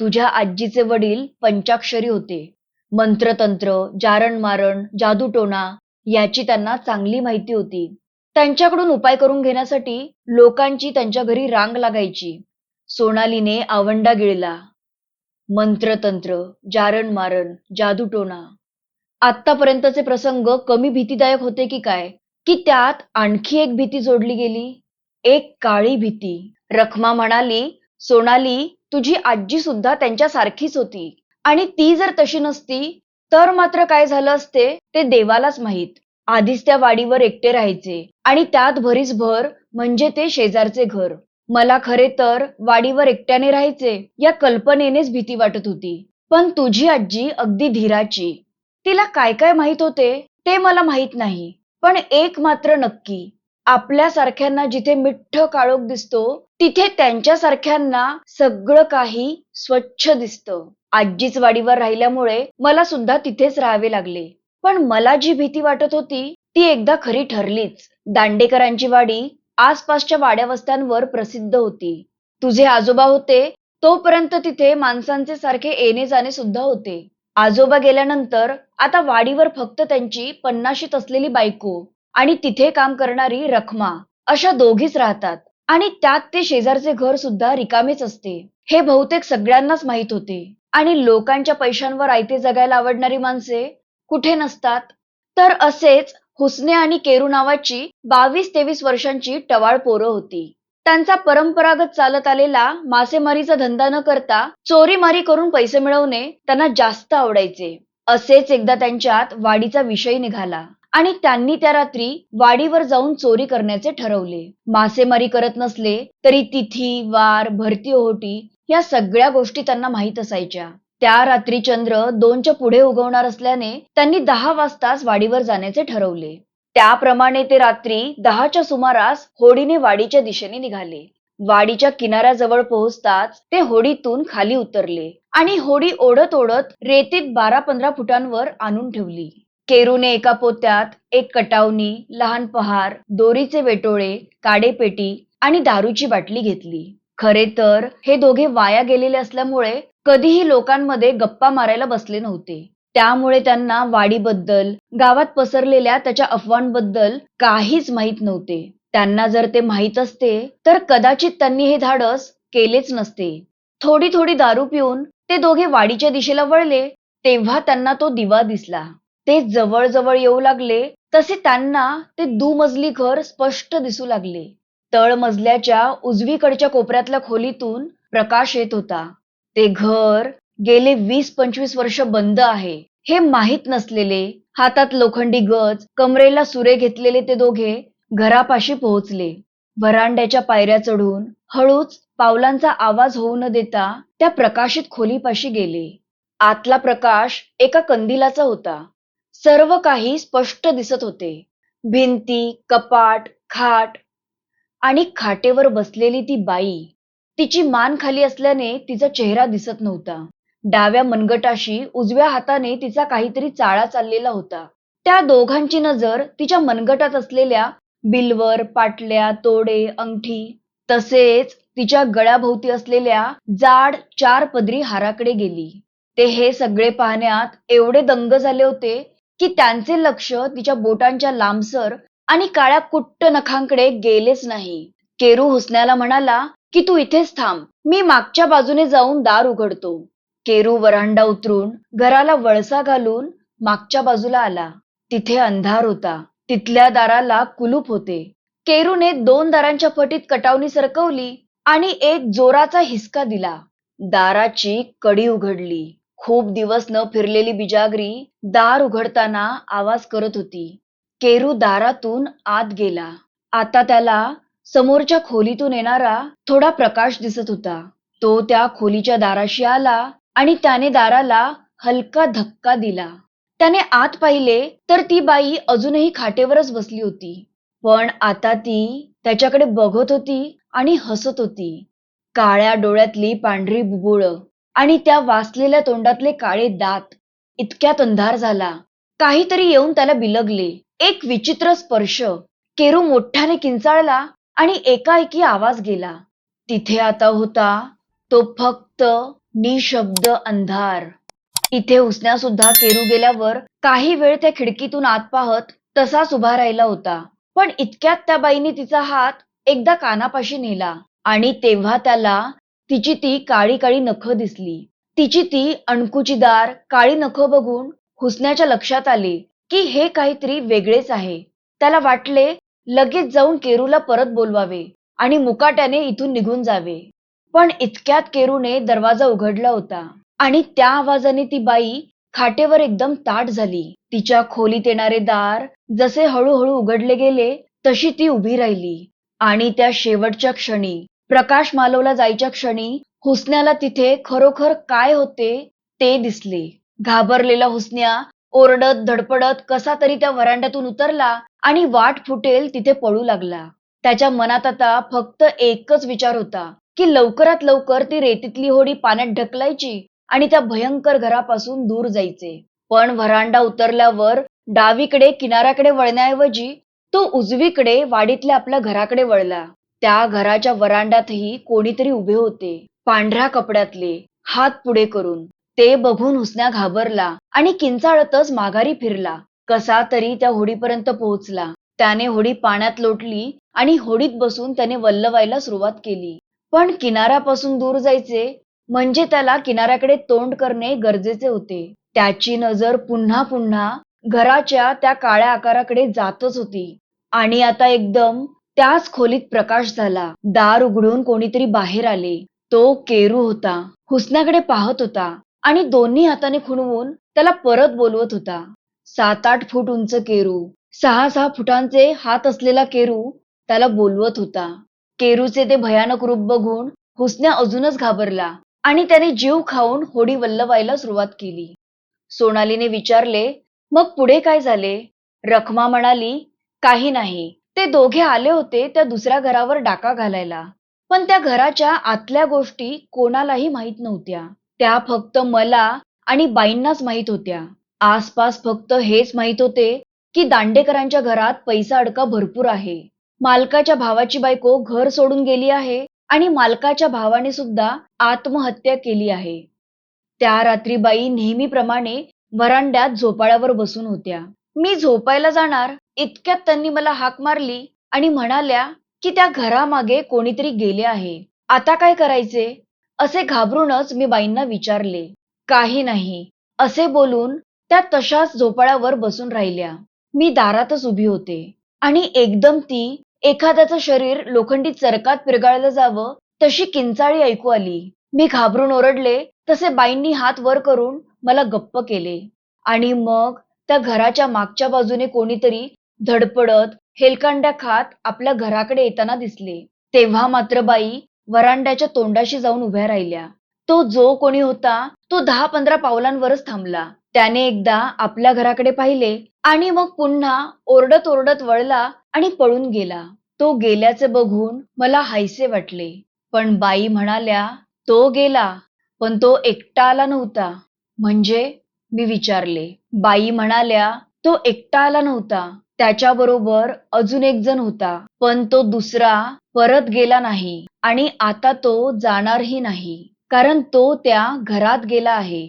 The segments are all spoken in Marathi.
तुझ्या आजीचे वडील पंचाक्षरी होते. मंत्रतंत्र जारण मारण जादूटोणा याची त्यांना चांगली माहिती होती. त्यांच्याकडून उपाय करून घेण्यासाठी लोकांची त्यांच्या घरी रांग लागायची. सोनालीने आवंडा गिळला. मंत्रतंत्र जारण मारण जादूटोणा. आतापर्यंतचे प्रसंग कमी भीतीदायक होते की काय? की त्यात आणखी एक भीती जोडली गेली? एक काळी भीती. रखमा म्हणाली सोनाली तुझी आजी सुद्धा त्यांच्या सारखीच होती. आणि ती जर तशी नसती तर मात्र काय झालं असते ते देवालाच माहीत. आधीच त्या वाडीवर एकटे राहायचे. आणि त्यात भरीस भर म्हणजे ते शेजारचे घर. मला खरे तर वाडीवर एकट्याने राहायचे या कल्पनेनेच भीती वाटत होती. पण तुझी आजी अगदी धीराची. तिला काय काय माहीत होते ते मला माहीत नाही. पण एक मात्र नक्की आपल्यासारख्यांना जिथे मिठ्ठ काळोख दिसतो तिथे त्यांच्यासारख्यांना सगळं काही स्वच्छ दिसतं. आजीच वाडीवर राहिल्यामुळे मला सुद्धा तिथेच राहावे लागले. पण मला जी भीती वाटत होती ती एकदा खरी ठरलीच. दांडेकरांची वाडी आसपासच्या वाड्यावस्त्यांवर प्रसिद्ध होती. तुझे आजोबा होते तोपर्यंत तिथे माणसांचे सारखे येणे जाणे सुद्धा होते. आजोबा गेल्यानंतर आता वाडीवर फक्त त्यांची पन्नाशीत असलेली बायको. आणि तिथे काम करणारी रखमा अशा दोघीच राहतात. आणि त्यात ते शेजारचे घर सुद्धा रिकामेच असते. हे बहुतेक सगळ्यांनाच माहीत होते. आणि लोकांच्या पैशांवर आयते जगायला आवडणारी माणसे कुठे नसतात? तर असेच हुसने आणि केरू नावाची बावीस तेवीस वर्षांची टवाळ पोरं होती. त्यांचा परंपरागत चालत आलेला मासेमारीचा धंदा न करता चोरीमारी करून पैसे मिळवणे त्यांना जास्त आवडायचे. असेच एकदा त्यांच्यात वाडीचा विषय निघाला. आणि त्यांनी त्या रात्री वाडीवर जाऊन चोरी करण्याचे ठरवले. मासेमारी करत नसले तरी तिथी वार भरती ओहोटी या सगळ्या गोष्टी त्यांना माहीत असायच्या. त्या रात्री चंद्र दोनच्या पुढे उगवणार असल्याने त्यांनी दहा वाजताच वाडीवर जाण्याचे ठरवले. त्याप्रमाणे ते रात्री दहाच्या सुमारास होडीने वाडीच्या दिशेने निघाले. वाडीच्या किनाऱ्याजवळ पोहोचताच ते होडीतून खाली उतरले आणि होडी ओढत ओढत रेतीत बारा पंधरा फुटांवर आणून ठेवली. केरूने एका पोत्यात एक कटावणी लहान पहार दोरीचे वेटोळे काडेपेटी आणि दारूची बाटली घेतली. खरे तर हे दोघे वाया गेलेले असल्यामुळे कधीही लोकांमध्ये गप्पा मारायला बसले नव्हते. त्यामुळे त्यांना वाडीबद्दल गावात पसरलेल्या त्याच्या अफवांबद्दल काहीच माहीत नव्हते. त्यांना जर ते माहीत असते तर कदाचित त्यांनी हे धाडस केलेच नसते. थोडी थोडी दारू पिऊन ते दोघे वाडीच्या दिशेला वळले तेव्हा त्यांना तो दिवा दिसला. ते जवळजवळ येऊ लागले तसे त्यांना ते दुमजली घर स्पष्ट दिसू लागले. तळ मजल्याच्या उजवीकडच्या कोपऱ्यातल्या खोलीतून प्रकाश येत होता. ते घर गेले वीस पंचवीस वर्ष बंद आहे हे माहीत नसलेले हातात लोखंडी गज कमरेला सुरे घेतलेले ते दोघे घरापाशी पोहोचले. व्हरांड्याच्या पायऱ्या चढून हळूच पावलांचा आवाज होऊ न देता त्या प्रकाशित खोलीपाशी गेले. आतला प्रकाश एका कंदिलाचा होता. सर्व काही स्पष्ट दिसत होते. भिंती कपाट खाट आणि खाटेवर बसलेली ती बाई. तिची मान खाली असल्याने तिचा चेहरा दिसत नव्हता. डाव्या मनगटाशी उजव्या हाताने तिचा काहीतरी चाळा चाललेला होता. त्या दोघांची नजर तिच्या मनगटात असलेल्या बिलवर पाटल्या तोडे अंगठी तसेच तिच्या गळ्याभोवती असलेल्या जाड चार पदरी हाराकडे गेली. ते हे सगळे पाहण्यात एवढे दंग झाले होते की त्यांचे लक्ष तिच्या बोटांच्या लांबसर आणि काळ्या कुट्ट नखांकडे गेलेच नाही. केरू हुसन्याला म्हणाला की तू इथेच थांब मी मागच्या बाजूने जाऊन दार उघडतो. केरू वरांडा उतरून घराला वळसा घालून मागच्या बाजूला आला. तिथे अंधार होता. तिथल्या दाराला कुलूप होते. केरूने दोन दारांच्या फटीत कटावणी सरकवली आणि एक जोराचा हिसका दिला. दाराची कडी उघडली. खूप दिवस न फिरलेली बिजागरी दार उघडताना आवाज करत होती. केरू दारातून आत गेला. आता त्याला समोरच्या खोलीतून येणारा थोडा प्रकाश दिसत होता. तो त्या खोलीच्या दाराशी आला आणि त्याने दाराला हलका धक्का दिला. त्याने आत पाहिले तर ती बाई अजूनही खाटेवरच बसली होती. पण आता ती त्याच्याकडे बघत होती आणि हसत होती. काळ्या डोळ्यातली पांढरी बुबुळ आणि त्या वाचलेल्या तोंडातले काळे दात इतक्यात अंधार झाला. काहीतरी येऊन त्याला बिलगले. एक विचित्र स्पर्श केरू मोठ्याने किंचाळला आणि एकाएकी आवाज गेला. तिथे आता होता. तो फक्त निशब्द अंधार. इथे उसण्या सुद्धा केरू गेल्यावर काही वेळ त्या खिडकीतून आत पाहत तसाच उभा राहिला होता. पण इतक्यात त्या बाईने तिचा हात एकदा कानापाशी नेला आणि तेव्हा त्याला तिची ती काळी काळी नखं दिसली. तिची ती अणकुचीदार काळी नखं बघून हुसण्याच्या लक्षात आले की हे काहीतरी वेगळेच आहे. त्याला वाटले लगेच जाऊन केरूला परत बोलवावे आणि मुकाट्याने इथून निघून जावे. पण इतक्यात केरूने दरवाजा उघडला होता आणि त्या आवाजाने ती बाई खाटेवर एकदम ताट झाली. तिच्या खोलीत येणारे दार जसे हळूहळू उघडले गेले तशी ती उभी राहिली आणि त्या शेवटच्या क्षणी प्रकाश मालवला जायच्या क्षणी हुसन्याला तिथे खरोखर काय होते ते दिसले. घाबरलेला हुसन्या ओरडत धडपडत कसा तरी त्या वरांड्यातून उतरला आणि वाट फुटेल तिथे पळू लागला. त्याच्या मनात आता फक्त एकच विचार होता की लवकरात लवकर ती रेतीतली होडी पाण्यात ढकलायची आणि त्या भयंकर घरापासून दूर जायचे. पण व्हरांडा उतरल्यावर डावीकडे किनाऱ्याकडे वळण्याऐवजी तो उजवीकडे वाडीतल्या आपल्या घराकडे वळला. त्या घराच्या वरांड्यातही कोणीतरी उभे होते. पांढऱ्या कपड्यातले हात पुढे करून. ते बघून हुसन्या घाबरला आणि किंचाळतच माघारी फिरला. कसा तरी त्या होडीपर्यंत पोहोचला. त्याने होडी पाण्यात लोटली आणि होडीत बसून त्याने वल्लवायला सुरुवात केली. पण किनाऱ्यापासून दूर जायचे म्हणजे त्याला किनाऱ्याकडे तोंड करणे गरजेचे होते. त्याची नजर पुन्हा पुन्हा घराच्या त्या काळ्या आकाराकडे जातच होती. आणि आता एकदम त्याच खोलीत प्रकाश झाला. दार उघडून कोणीतरी बाहेर आले. तो केरू होता. हुसन्याकडे पाहत होता आणि दोन्ही हाताने खुणवून त्याला परत बोलवत होता. सात आठ फूट उंच केरू. सहा सहा फुटांचे हात असलेला केरू त्याला बोलवत होता. केरूचे ते भयानक रूप बघून हुसन्या अजूनच घाबरला आणि त्याने जीव खाऊन होडी वल्लवायला सुरुवात केली. सोनालीने विचारले मग पुढे काय झाले? रखमा म्हणाली काही नाही. ते दोघे आले होते त्या दुसऱ्या घरावर डाका घालायला. पण त्या घराच्या आतल्या गोष्टी कोणालाही माहीत नव्हत्या. त्या फक्त मला आणि बाईंनाच माहीत होत्या. आसपास फक्त हेच माहीत होते की दांडेकरांच्या घरात पैसा अडका भरपूर आहे. मालकाच्या भावाची बायको घर सोडून गेली आहे आणि मालकाच्या भावाने सुद्धा आत्महत्या केली आहे. त्या रात्री बाई नेहमीप्रमाणे वरांड्यात झोपाळ्यावर बसून होत्या. मी झोपायला जाणार? इतक्यात त्यांनी मला हाक मारली आणि म्हणाल्या की त्या घरामागे कोणीतरी गेले आहे. आता काय करायचे? असे घाबरूनच मी बाईंना विचारले. काही नाही. असे बोलून त्या तशाच झोपाळ्यावर बसून राहिल्या. मी दारातच उभी होते. आणि एकदम ती एखाद्याचं शरीर लोखंडी चरकात पिरगाळलं जावं तशी किंचाळी ऐकू आली. मी घाबरून ओरडले. तसे बाईंनी हात वर करून मला गप्प केले. आणि मग त्या घराच्या मागच्या बाजूने कोणीतरी धडपडत हेलकांड्या खात आपल्या घराकडे येताना दिसले. तेव्हा मात्र बाई वरांड्याच्या तोंडाशी जाऊन उभ्या राहिल्या. तो जो कोणी होता तो दहा पंधरा पावलांवरच थांबला. त्याने एकदा आपल्या घराकडे पाहिले आणि मग पुन्हा ओरडत ओरडत वळला आणि पळून गेला. तो गेल्याचे बघून मला हायसे वाटले. पण बाई म्हणाल्या तो गेला पण तो एकटा आला नव्हता. म्हणजे? मी विचारले. बाई म्हणाल्या तो एकटा आला नव्हता. त्याच्याबरोबर अजून एक जण होता पण तो दुसरा परत गेला नाही आणि आता तो जाणारही नाही कारण तो त्या घरात गेला आहे.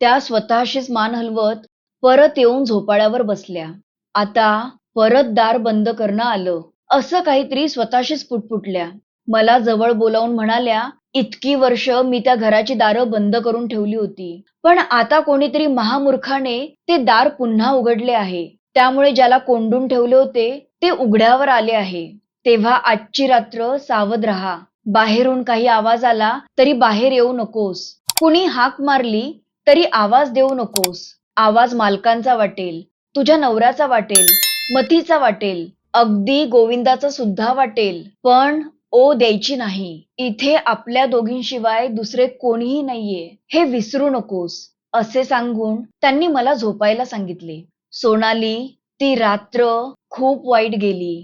त्या स्वतःशीच मान हलवत परत येऊन झोपाळ्यावर बसल्या. आता परत दार बंद करणं आलं. असं काहीतरी स्वतःशीच पुटपुटल्या. मला जवळ बोलावून म्हणाल्या इतकी वर्ष मी त्या घराची दारं बंद करून ठेवली होती पण आता कोणीतरी महामूर्खाने ते दार पुन्हा उघडले आहे. त्यामुळे ज्याला कोंडून ठेवले होते ते उघड्यावर आले आहे. तेव्हा आजची रात्र सावध राहा. बाहेरून काही आवाज आला तरी बाहेर येऊ नकोस. कुणी हाक मारली तरी आवाज देऊ नकोस. आवाज मालकांचा वाटेल तुझ्या नवऱ्याचा वाटेल मतीचा वाटेल अगदी गोविंदाचा सुद्धा वाटेल. पण ओ द्यायची नाही. इथे आपल्या दोघींशिवाय दुसरे कोणीही नाहीये. हे विसरू नकोस असे सांगून त्यांनी मला झोपायला सांगितले. सोनाली ती रात्र खूप वाईट गेली.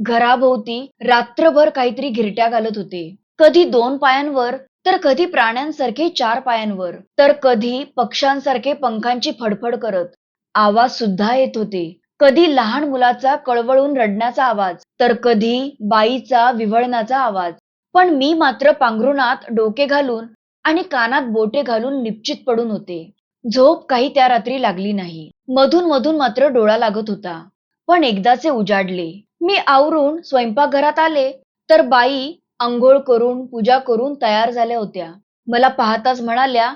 घराभोवती रात्रभर काहीतरी घिरट्या घालत होते. कधी दोन पायांवर तर कधी प्राण्यांसारखे चार पायांवर तर कधी पक्ष्यांसारखे पंखांची फडफड करत. आवाज सुद्धा येत होते. कधी लहान मुलाचा कळवळून रडण्याचा आवाज तर कधी बाईचा विवळण्याचा आवाज. पण मी मात्र पांघरुणात डोके घालून आणि कानात बोटे घालून निश्चित पडून होते. झोप काही त्या रात्री लागली नाही. मधून मधून मात्र डोळा लागत होता. पण एकदाचे उजाडले. मी आवरून स्वयंपाकघरात आले तर बाई आंघोळ करून पूजा करून तयार झाल्या होत्या. मला पाहताच म्हणाल्या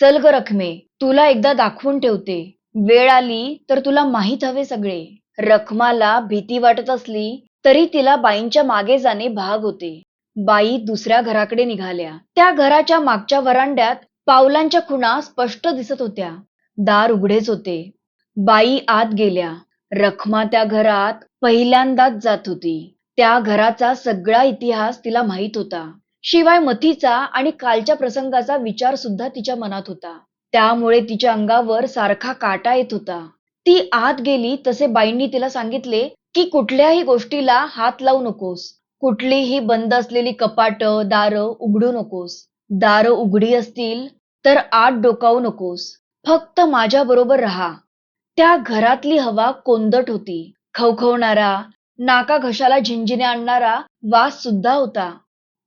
चल ग रखमे तुला एकदा दाखवून ठेवते. वेळ आली तर तुला माहीत हवे सगळे. रखमाला भीती वाटत असली तरी तिला बाईंच्या मागे जाणे भाग होते. बाई दुसऱ्या घराकडे निघाल्या. त्या घराच्या मागच्या वरांड्यात पावलांच्या खुणा स्पष्ट दिसत होत्या. दार उघडेच होते. बाई आत गेल्या. रखमा त्या घरात पहिल्यांदाच जात होती. त्या घराचा सगळा इतिहास तिला माहीत होता. शिवाय मथीचा आणि कालच्या प्रसंगाचा विचार सुद्धा तिच्या मनात होता. त्यामुळे तिच्या अंगावर सारखा काटा येत होता. ती आत गेली तसे बाईंनी तिला सांगितले की कुठल्याही गोष्टीला हात लावू नकोस. कुठलीही बंद असलेली कपाट दार उघडू नकोस. दार उघडी असतील तर आत डोकावू नकोस. फक्त माझ्या बरोबर राहा. त्या घरातली हवा कोंदट होती. खवखवणारा नाका घशाला झिंझिने आणणारा वास सुद्धा होता.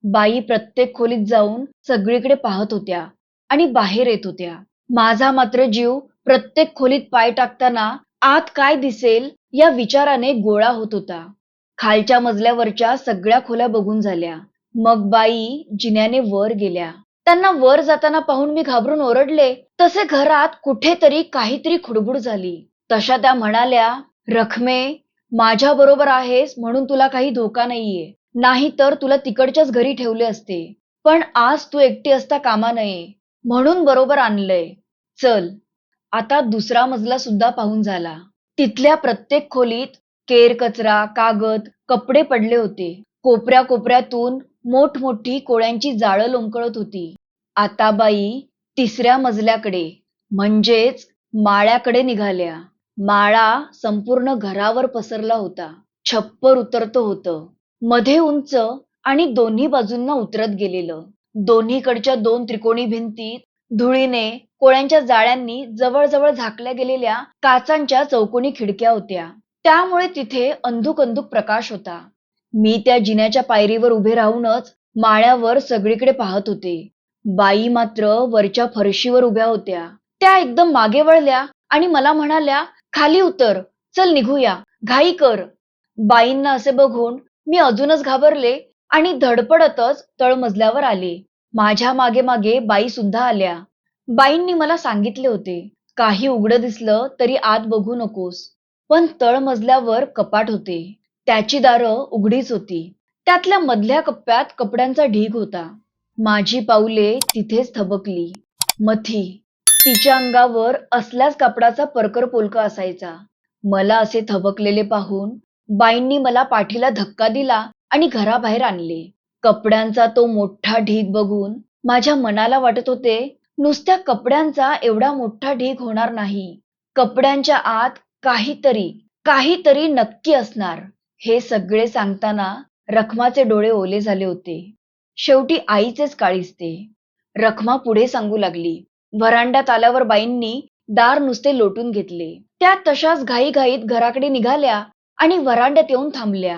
बाई प्रत्येक खोलीत जाऊन सगळीकडे पाहत होत्या आणि बाहेर येत होत्या. माझा मात्र जीव प्रत्येक खोलीत पाय टाकताना आत काय दिसेल या विचाराने गोळा होत होता. खालच्या मजल्यावरच्या सगळ्या खोल्या बघून झाल्या. मग बाई जिन्याने वर गेल्या. त्यांना वर जाताना पाहून मी घाबरून ओरडले. तसे घरात कुठेतरी काहीतरी खुडबुड झाली. तशा त्या म्हणाल्या रखमे माझ्या बरोबर आहेस म्हणून तुला काही धोका नाहीये. नाही तर तुला तिकडच्याच घरी ठेवले असते. पण आज तू एकटी असता कामा नये. म्हणून बरोबर आणलंय. चल. आता दुसरा मजला सुद्धा पाहून झाला. तिथल्या प्रत्येक खोलीत केर कचरा कागद कपडे पडले होते. कोपऱ्या कोपऱ्यातून मोठमोठी कोळ्यांची जाळं लोंबकळत होती. आता बाई तिसऱ्या मजल्याकडे म्हणजेच माळ्याकडे निघाल्या. माळा संपूर्ण घरावर पसरला होता. छप्पर उतरत होतं. मध्ये उंच आणि दोन्ही बाजूंना उतरत गेलेलं. दोन्हीकडच्या दोन त्रिकोणी भिंतीत धुळीने कोळ्यांच्या जाळ्यांनी जवळजवळ झाकल्या गेलेल्या काचांच्या चौकोनी खिडक्या होत्या. त्यामुळे तिथे अंधुक अंधुक प्रकाश होता. मी त्या जिन्याच्या पायरीवर उभे राहूनच माळ्यावर सगळीकडे पाहत होते. बाई मात्र वरच्या फरशीवर उभ्या होत्या. त्या एकदम मागे वळल्या आणि मला म्हणाल्या खाली उतर. चल निघूया. घाई कर. बाईंना असे बघून मी अजूनच घाबरले आणि धडपडतच तळमजल्यावर आले. माझ्या मागे मागे बाई सुद्धा आल्या. बाईंनी मला सांगितले होते काही उघडं दिसलं तरी आत बघू नकोस. पण तळमजल्यावर कपाट होते. त्याची दारं उघडीच होती. त्यातल्या मधल्या कप्प्यात कपड्यांचा ढीग होता. माझी पाऊले तिथेच थबकली. मथी. तिच्या अंगावर असल्याच कापडाचा परकर पोलका असायचा. मला असे थबकलेले पाहून बाईंनी मला पाठीला धक्का दिला आणि घराबाहेर आणले. कपड्यांचा तो मोठा ढीग बघून माझ्या मनाला वाटत होते नुसत्या कपड्यांचा एवढा मोठा ढीग होणार नाही. कपड्यांच्या आत काहीतरी काहीतरी नक्की असणार. हे सगळे सांगताना रखमाचे डोळे ओले झाले होते. शेवटी आईचेच काळीजते रखमा पुढे सांगू लागली. व्हरांड्यात आल्यावर बाईंनी दार नुसते लोटून घेतले. त्या तशाच घाईघाईत घराकडे निघाल्या आणि व्हरांड्यात येऊन थांबल्या.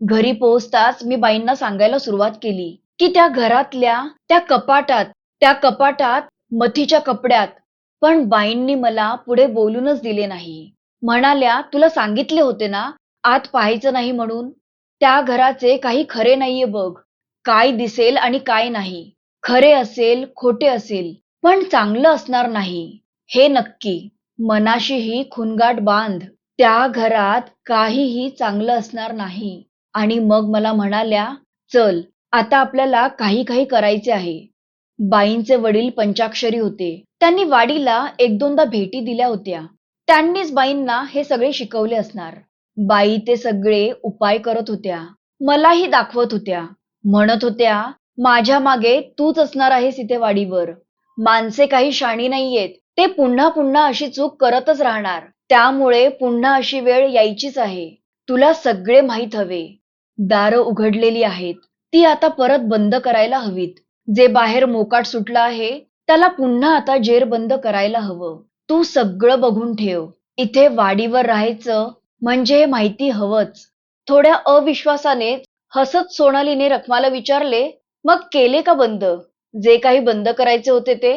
घरी पोहोचताच मी बाईंना सांगायला सुरुवात केली की त्या घरातल्या त्या कपाटात त्या कपाटात मथीच्या कपड्यात. पण बाईंनी मला पुढे बोलूनच दिले नाही. म्हणाल्या तुला सांगितले होते ना आत पाहायचं नाही म्हणून त्या घराचे काही खरे नाहीये बघ. काय दिसेल आणि काय नाही. खरे असेल खोटे असेल पण चांगलं असणार नाही. हे नक्की. मनाशीही खुनगाट बांध. त्या घरात काहीही चांगलं असणार नाही. आणि मग मला म्हणाल्या चल आता आपल्याला काही काही करायचे आहे. बाईंचे वडील पंचाक्षरी होते. त्यांनी वाडीला एक दोनदा भेटी दिल्या होत्या. त्यांनीच बाईंना हे सगळे शिकवले असणार. बाई ते सगळे उपाय करत होत्या. मलाही दाखवत होत्या. म्हणत होत्या माझ्या मागे तूच असणार आहेस इथे वाडीवर. माणसे काही शाणी नाहीयेत. ते पुन्हा पुन्हा अशी चूक करतच राहणार. त्यामुळे पुन्हा अशी वेळ यायचीच आहे. तुला सगळे माहीत हवे. दारं उघडलेली आहेत. ती आता परत बंद करायला हवीत. जे बाहेर मोकाट सुटला आहे त्याला पुन्हा आता जेर बंद करायला हवं. तू सगळं बघून ठेव. इथे वाडीवर राहायचं म्हणजे माहिती हवंच. थोड्या अविश्वासाने हसत सोनालीने रखमाला विचारले मग केले का बंद? जे काही बंद करायचे होते ते?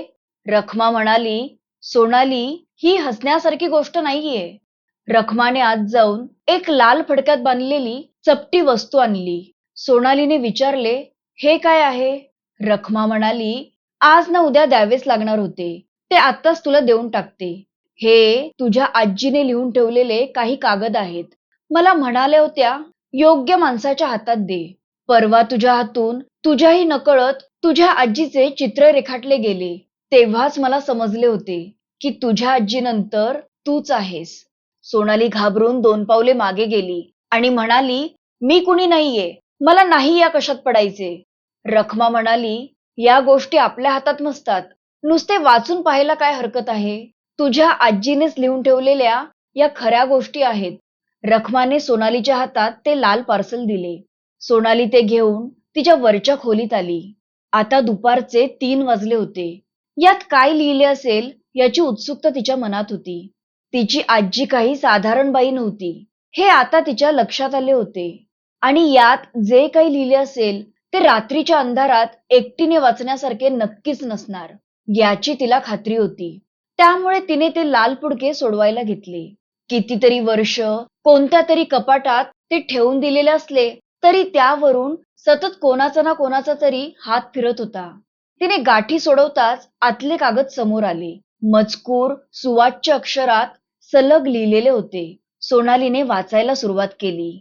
रखमा म्हणाली सोनाली ही हसण्यासारखी गोष्ट नाहीये. रखमाने आत जाऊन एक लाल फडक्यात बांधलेली चपटी वस्तू आणली. सोनालीने विचारले हे काय आहे? रखमा म्हणाली आज ना उद्या द्यावेच लागणार होते. ते आत्ताच तुला देऊन टाकते. हे तुझ्या आजीने लिहून ठेवलेले काही कागद आहेत. मला म्हणाल्या होत्या योग्य माणसाच्या हातात दे. परवा तुझ्या हातून तुझ्याही नकळत तुझ्या आजीचे चित्र रेखाटले गेले. तेव्हाच मला समजले होते की तुझ्या आजीनंतर तूच आहेस. सोनाली घाबरून दोन पावले मागे गेली आणि म्हणाली मी कुणी नाहीये. मला नाही या कशात पडायचे. रखमा म्हणाली या गोष्टी आपल्या हातात नसतात. नुसते वाचून पाहायला काय हरकत आहे? तुझ्या आजीनेच लिहून ठेवलेल्या या खऱ्या गोष्टी आहेत. रखमाने सोनालीच्या हातात ते लाल पार्सल दिले. सोनाली ते घेऊन तिच्या वरच्या खोलीत आली. आता दुपारचे तीन वाजले होते. यात काय लिहिले असेल याची उत्सुकता तिच्या मनात होती. तिची आजी काही साधारण बाई नव्हती. हे आता तिच्या लक्षात आले होते. आणि यात जे काही लिहिले असेल ते रात्रीच्या अंधारात एकटीने वाचण्यासारखे नक्कीच नसणार. याची तिला खात्री होती. त्यामुळे तिने ते लाल पुडके सोडवायला घेतले. कितीतरी वर्ष कोणत्या तरी कपाटात ते ठेवून दिलेले असले तरी त्यावरून सतत कोणाचा ना कोणाचा तरी हात फिरत होता. तिने गाठी सोडवताच आतले कागद समोर आले. मजकूर सुवाच्य अक्षरात सलग लिहिलेले होते. सोनालीने वाचायला सुरुवात केली.